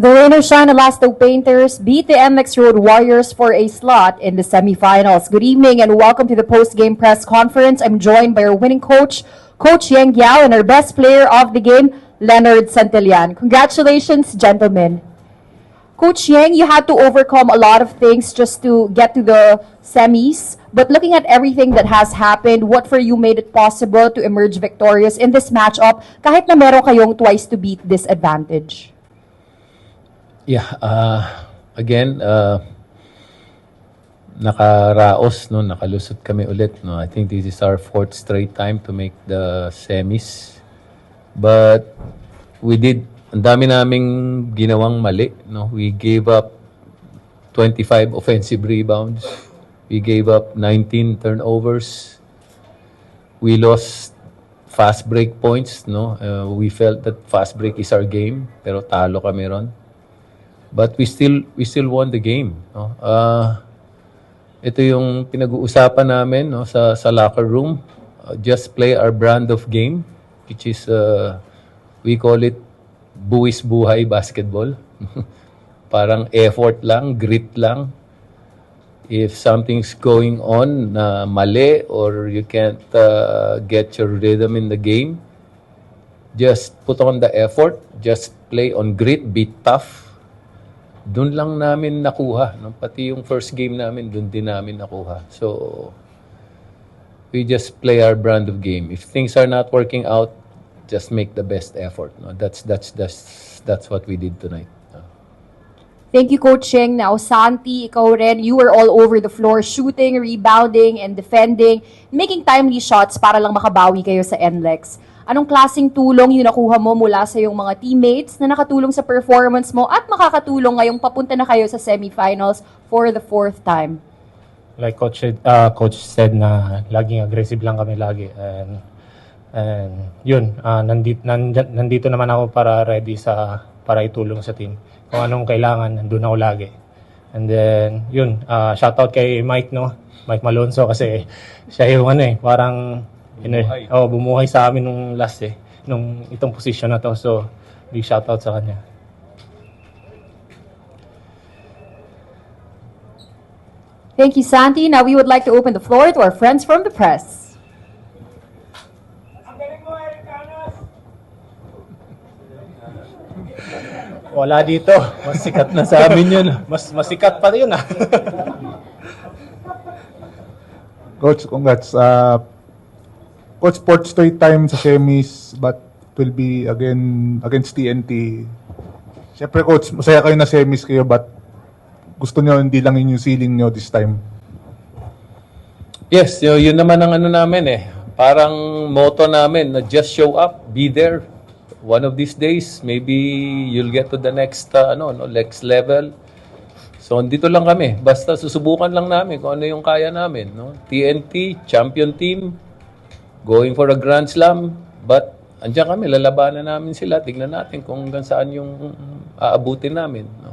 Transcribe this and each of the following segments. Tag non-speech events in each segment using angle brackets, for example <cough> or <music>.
The Rain or Shine Alasto Painters beat the MX Road Warriors for a slot in the semifinals. Good evening and welcome to the post-game press conference. I'm joined by our winning coach, Coach Yang Yao, and our best player of the game, Leonard Santillan. Congratulations, gentlemen. Coach Yang, you had to overcome a lot of things just to get to the semis. But looking at everything that has happened, what for you made it possible to emerge victorious in this matchup kahit na meron kayong twice to beat disadvantage? Yeah, uh, again, uh, nakaraos, no, nakalusot kami ulit. No? I think this is our fourth straight time to make the semis. But we did, ang dami naming ginawang mali. No? We gave up 25 offensive rebounds. We gave up 19 turnovers. We lost fast break points. No? Uh, we felt that fast break is our game, pero talo kami ron. But we still we still won the game. No? Uh, ito yung pinag-uusapan namin no, sa, sa locker room. Uh, just play our brand of game, which is, uh, we call it buwis buhay basketball. <laughs> Parang effort lang, grit lang. If something's going on na mali or you can't uh, get your rhythm in the game, just put on the effort, just play on grit, be tough, doon lang namin nakuha. No? Pati yung first game namin, doon din namin nakuha. So, we just play our brand of game. If things are not working out, just make the best effort. No? That's, that's, that's, that's what we did tonight. No? Thank you, Coach Cheng. Now, Santi, ikaw rin, you were all over the floor, shooting, rebounding, and defending, making timely shots para lang makabawi kayo sa NLEX. Anong klaseng tulong yung nakuha mo mula sa iyong mga teammates na nakatulong sa performance mo at makakatulong ngayong papunta na kayo sa semifinals for the fourth time? like coach said- uh, coach said na laging aggressive lang kami lagi. And and yun uh, nandito nandito, nandito naman ako para ready sa para itulong sa team. Kung anong kailangan nandun ako lagi. And then yun uh, shout out kay Mike no? Mike Malonzo kasi siya yung ano eh parang Bumuhay. oh, bumuhay sa amin nung last eh nung itong position na to so big shout out sa kanya Thank you, Santi. Now, we would like to open the floor to our friends from the press. wala dito mas sikat na sa amin yun mas masikat pa yun ah Coach, congrats. Uh, Coach, fourth straight time sa semis, but it will be again against TNT. Siyempre, Coach, masaya kayo na semis kayo, but gusto nyo hindi lang yun yung ceiling nyo this time. Yes, yun, yun naman ang ano namin eh. Parang motto namin na just show up, be there. One of these days, maybe you'll get to the next uh, ano, no, next level. So, dito lang kami. Basta susubukan lang namin kung ano yung kaya namin. No? TNT, champion team, going for a Grand Slam. But, andyan kami, lalabanan namin sila. Tignan natin kung hanggang saan yung aabutin namin. No?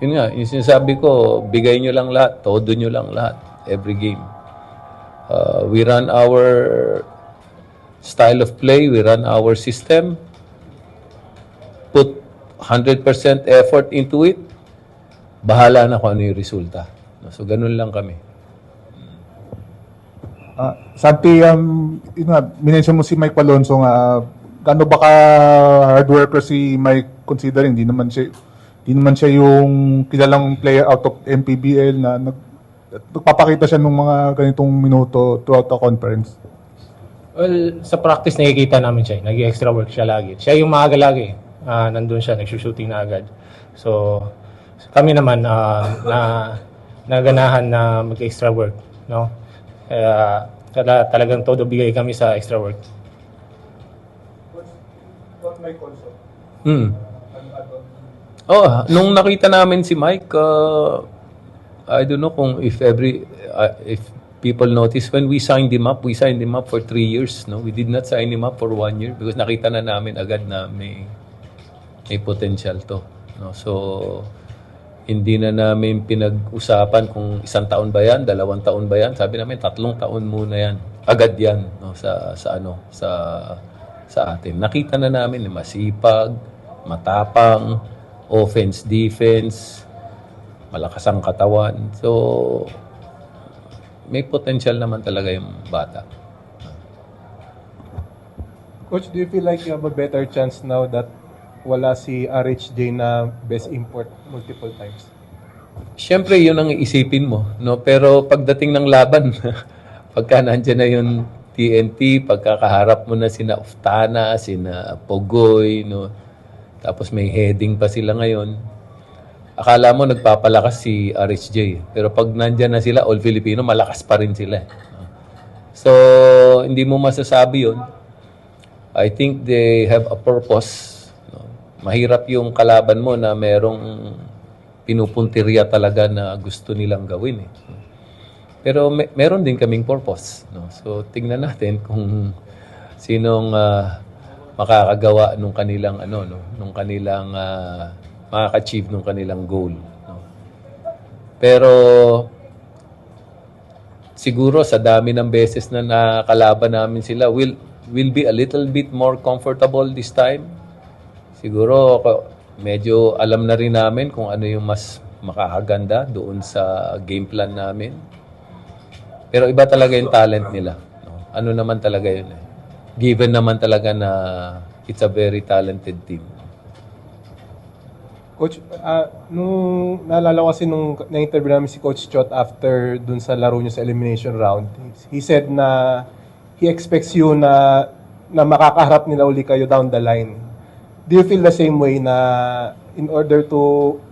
Yun nga, yung sinasabi ko, bigay nyo lang lahat, todo nyo lang lahat, every game. Uh, we run our style of play, we run our system, put 100% effort into it, bahala na kung ano yung resulta. So, ganun lang kami. Ah, Santi, um, yun nga, minention mo si Mike Alonso nga, uh, gaano ba ka hard worker si Mike considering, di naman siya, di naman siya yung kilalang player out of MPBL na nag, nagpapakita siya ng mga ganitong minuto throughout the conference. Well, sa practice nakikita namin siya. Nag-extra work siya lagi. Siya yung maaga lagi. Ah, nandun siya, nagsushooting na agad. So, kami naman ah, na naganahan na mag-extra work, no? Kaya tala, talagang todo bigay kami sa extra work. Hmm. Oh, nung nakita namin si Mike, uh, I don't know kung if every uh, if people notice when we signed him up, we signed him up for three years. No, we did not sign him up for one year because nakita na namin agad na may may potential to. No, so hindi na namin pinag-usapan kung isang taon ba yan, dalawang taon ba yan. Sabi namin tatlong taon muna yan. Agad yan no, sa sa ano sa sa atin. Nakita na namin na masipag, matapang, offense, defense, malakas ang katawan. So, may potential naman talaga yung bata. Coach, do you feel like you have a better chance now that wala si RHJ na best import multiple times? Siyempre, yun ang iisipin mo. No? Pero pagdating ng laban, <laughs> pagka nandyan na yung TNT, pagkakaharap mo na sina Uftana, sina Pogoy, no? tapos may heading pa sila ngayon, akala mo nagpapalakas si RHJ. Pero pag nandyan na sila, all Filipino, malakas pa rin sila. So, hindi mo masasabi yun. I think they have a purpose. Mahirap yung kalaban mo na merong pinupuntirya talaga na gusto nilang gawin. Eh. Pero me- meron din kaming purpose. No? So, tingnan natin kung sinong ah, makakagawa nung kanilang ano no nung kanilang uh, makaka-achieve nung kanilang goal no pero siguro sa dami ng beses na nakalaban namin sila will will be a little bit more comfortable this time siguro medyo alam na rin namin kung ano yung mas makakaganda doon sa game plan namin pero iba talaga yung talent nila no? ano naman talaga yun eh given naman talaga na it's a very talented team Coach, ah, nung naalala ko kasi nung na-interview namin si Coach Chot after dun sa laro niyo sa elimination round, he said na he expects you na na makakaharap nila uli kayo down the line. Do you feel the same way na in order to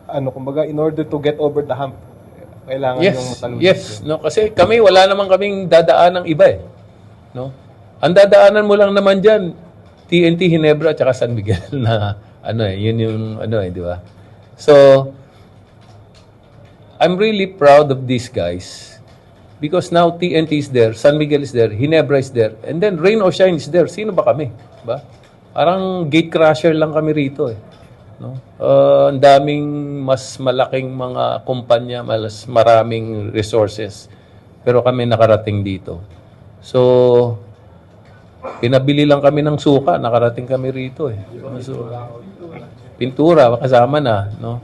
ano kumbaga in order to get over the hump kailangan yung Yes, matalunan yes. No, kasi kami, wala naman kaming dadaan ng iba eh. No? Ang dadaanan mo lang naman dyan, TNT, Hinebra, at San Miguel <laughs> na ano eh, yun yung ano eh, di ba? So, I'm really proud of these guys because now TNT is there, San Miguel is there, Hinebra is there, and then Rain or Shine is there. Sino ba kami? Ba? Parang gate crusher lang kami rito eh. No? Uh, ang daming mas malaking mga kumpanya, mas maraming resources. Pero kami nakarating dito. So, pinabili lang kami ng suka, nakarating kami rito eh. So, pintura, kasama na, no?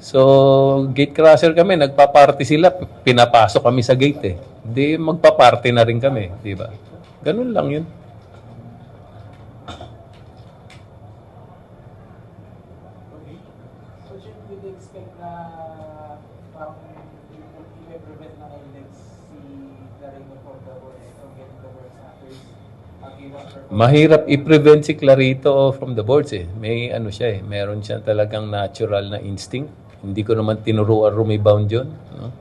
So, gate crusher kami, nagpa-party sila, pinapasok kami sa gate eh. Di magpa-party na rin kami, di ba? Ganun lang yun. So should we expect na from i-prevent na kay Lex si Larino for the worst from getting the worst after Mahirap i-prevent si Clarito from the boards eh. May ano siya eh, meron siya talagang natural na instinct. Hindi ko naman tinuruan rebound yun. No?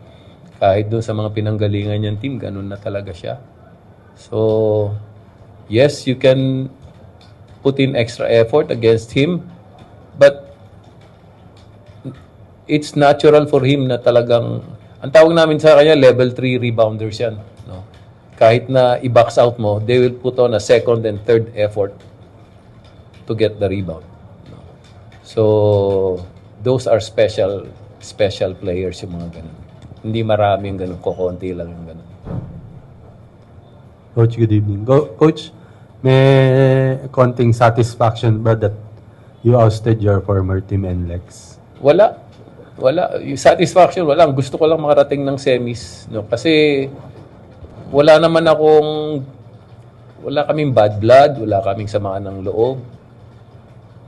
Kahit doon sa mga pinanggalingan niyang team, ganun na talaga siya. So, yes, you can put in extra effort against him, but it's natural for him na talagang, ang tawag namin sa kanya, level 3 rebounders yan. No? Kahit na i-box out mo, they will put on a second and third effort to get the rebound. No? So, those are special special players yung mga ganun. Hindi marami yung ganun, kukunti lang yung ganun. Coach, good evening. Go, Coach, may konting satisfaction ba that you ousted your former team NLEX? Wala. Wala. Yung satisfaction, wala. Gusto ko lang makarating ng semis. No? Kasi wala naman akong wala kaming bad blood, wala kaming samaan ng loob.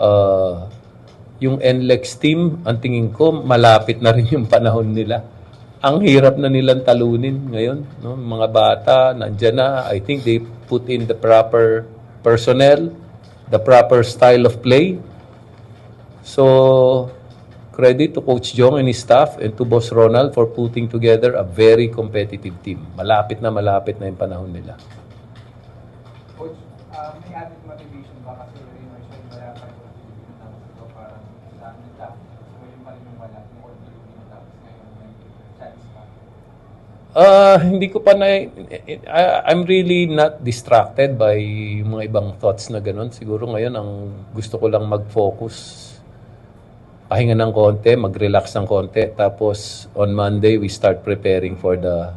Uh, yung NLEX team, ang tingin ko, malapit na rin yung panahon nila. Ang hirap na nilang talunin ngayon. No? Mga bata, nandyan na. I think they put in the proper personnel, the proper style of play. So, credit to Coach Jong and his staff and to Boss Ronald for putting together a very competitive team. Malapit na malapit na yung panahon nila. Coach, uh, may added motivation ba kasi rin or siya wala pa rin yung tapos ito parang sa nila so yung pa rin yung wala yung all Filipino tapos ngayon may chance pa. Ah, hindi ko pa na I- I'm really not distracted by yung mga ibang thoughts na ganun. Siguro ngayon ang gusto ko lang mag-focus pahinga ng konti, mag-relax ng konti. Tapos on Monday, we start preparing for the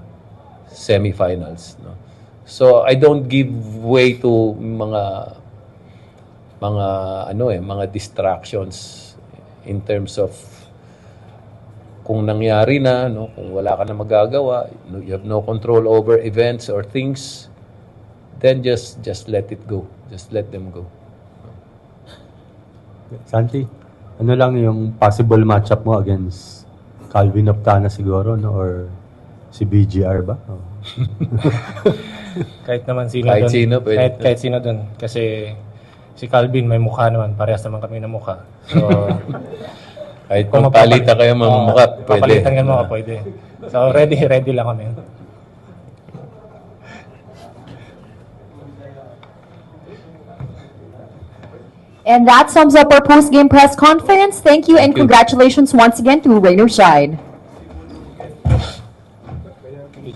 semifinals. No? So I don't give way to mga mga ano eh, mga distractions. in terms of kung nangyari na, no, kung wala ka na magagawa, you have no control over events or things, then just just let it go. Just let them go. Santi, ano lang yung possible matchup mo against Calvin Optana siguro, no? Or si BGR ba? Oh. <laughs> Kahit naman sino Kahit doon. sino, pwede. Kahit, kahit sino doon. Kasi si Calvin may mukha naman. Parehas naman kami ng mukha. So, <laughs> Kahit kung mapapal- kayo mga mukha, pwede. Papalitan ka mga pwede. So, ready, ready lang kami. And that sums up our post-game press conference. Thank you and congratulations once again to Rain or Shine.